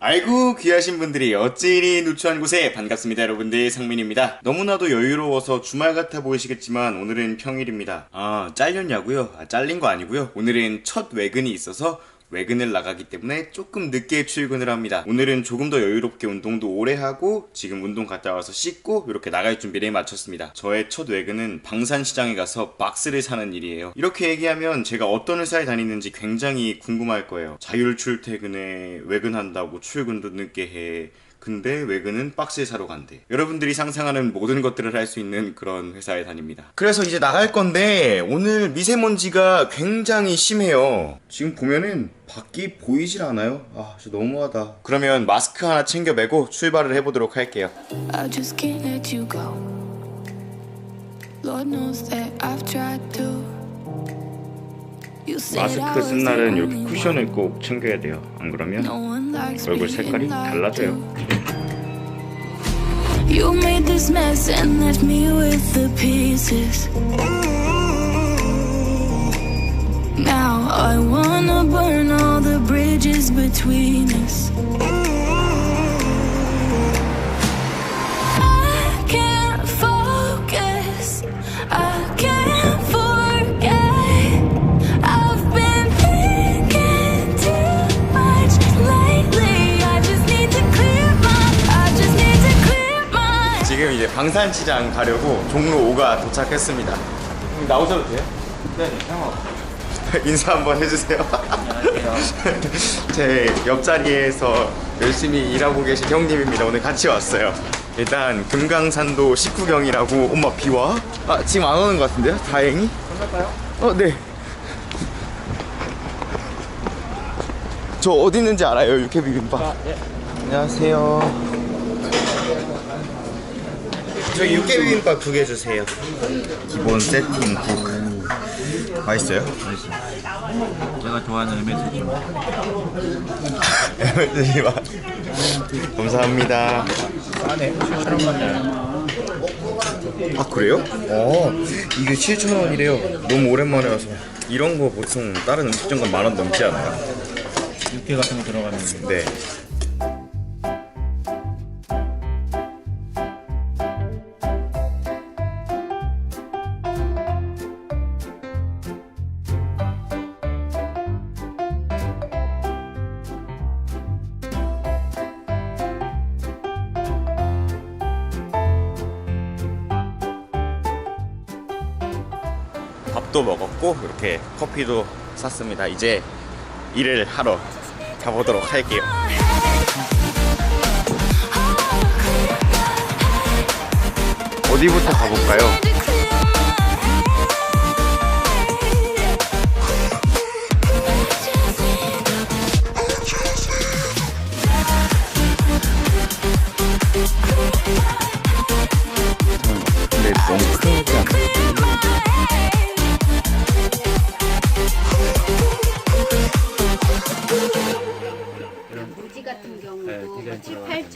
아이고 귀하신 분들이 어찌리 누추한 곳에 반갑습니다 여러분들. 상민입니다. 너무나도 여유로워서 주말 같아 보이시겠지만 오늘은 평일입니다. 아 잘렸냐고요? 아, 잘린 거 아니고요. 오늘은 첫 외근이 있어서 외근을 나가기 때문에 조금 늦게 출근을 합니다. 오늘은 조금 더 여유롭게 운동도 오래 하고 지금 운동 갔다 와서 씻고 이렇게 나갈 준비를 마쳤습니다. 저의 첫 외근은 방산시장에 가서 박스를 사는 일이에요. 이렇게 얘기하면 제가 어떤 회사에 다니는지 굉장히 궁금할 거예요. 자율 출퇴근에 외근한다고 출근도 늦게 해. 근데 외근은 박스에 사러 간대. 여러분들이 상상하는 모든 것들을 할 수 있는 그런 회사에 다닙니다. 그래서 이제 나갈 건데 오늘 미세먼지가 굉장히 심해요. 지금 보면은 밖이 보이질 않아요. 아, 진짜 너무하다. 그러면 마스크 하나 챙겨 매고 출발을 해보도록 할게요. I just can't let you go. Lord knows that I've tried to. You said I 마스크 쓴 날은 이렇게 쿠션을. 꼭 챙겨야 돼요. 안 그러면 얼굴 색깔이 달라져요. You made this mess and left me with the pieces. Now I wanna burn all the bridges between us. 방산시장 가려고 종로 5가 도착했습니다. 나오셔도 돼요? 네, 상관없어요. 인사 한번 해주세요. 제 옆자리에서 열심히 일하고 계신 형님입니다. 오늘 같이 왔어요. 일단 금강산도 식후경이라고 엄마 비와? 아 지금 안 오는 것 같은데요? 다행히? 끝날까요? 어 네. 저 어디 있는지 알아요 육회 비빔밥. 아, 예. 안녕하세요. 저 육회 비빔밥 두 개 주세요. 기본 세팅 국. 맛있어요? 제가 좋아하는 MSG. MSG 맛. 감사합니다. 싸네. 7,000원만 아 그래요? 어 이게 7,000원이래요. 너무 오랜만에 와서. 이런 거 보통 다른 음식점 가만 원 넘지 않아요? 육회 같은 거 들어가면 네. 밥도 먹었고 이렇게 커피도 샀습니다. 이제 일을 하러 가보도록 할게요. 어디부터 가볼까요?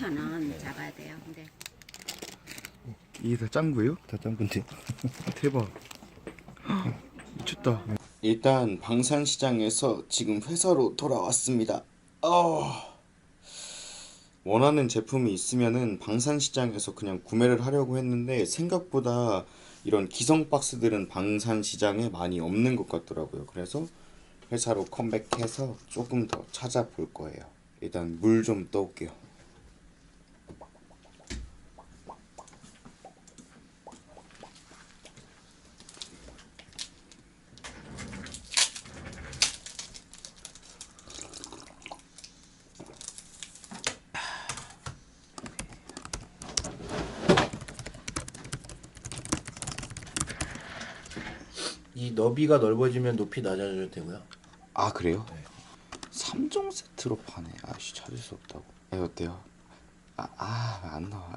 7, 들어가는 8천 원 잡아야 돼요. 근데 이게 다 짠 거예요? 다짠 건데. 대박. 미쳤다. 일단 방산시장에서 지금 회사로 돌아왔습니다. 어... 원하는 제품이 있으면은 방산시장에서 그냥 구매를 하려고 했는데 생각보다 이런 기성 박스들은 방산시장에 많이 없는 것 같더라고요. 그래서 회사로 컴백해서 조금 더 찾아볼 거예요. 일단 물 좀 떠올게요. 이 너비가 넓어지면 높이 낮아져도 되고요. 아 그래요? 3종 세트로 파네 아씨 찾을 수 없다고 네, 어때요? 아안 나와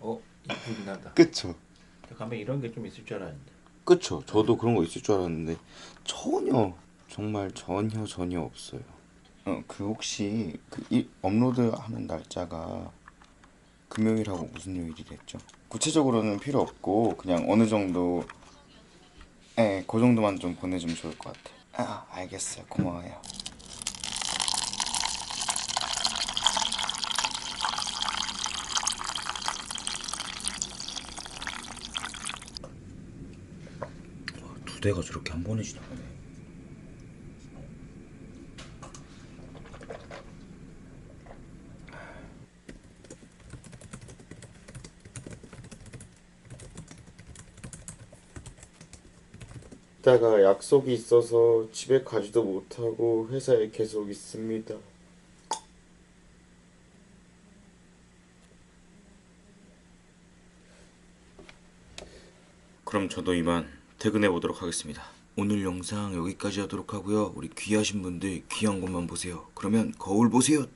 어, 이쁘긴 하다. 그쵸 가면 이런 게 좀 있을 줄 알았는데. 그쵸 저도 그런 거 있을 줄 알았는데 전혀 정말 전혀 전혀 없어요 어그 혹시 그 이, 업로드 하는 날짜가 금요일하고 무슨 요일이랬죠? 구체적으로는 필요 없고 그냥 어느 정도 네, 그 정도만 좀 보내주면 좋을 것 같아요. 아, 알겠어요. 고마워요. 두 대가 저렇게 한 번에 지나가네. 이따가 약속이 있어서 집에 가지도 못하고 회사에 계속 있습니다. 그럼 저도 이만 퇴근해 보도록 하겠습니다. 오늘 영상 여기까지 하도록 하고요. 우리 귀하신 분들 귀한 것만 보세요. 그러면 거울 보세요.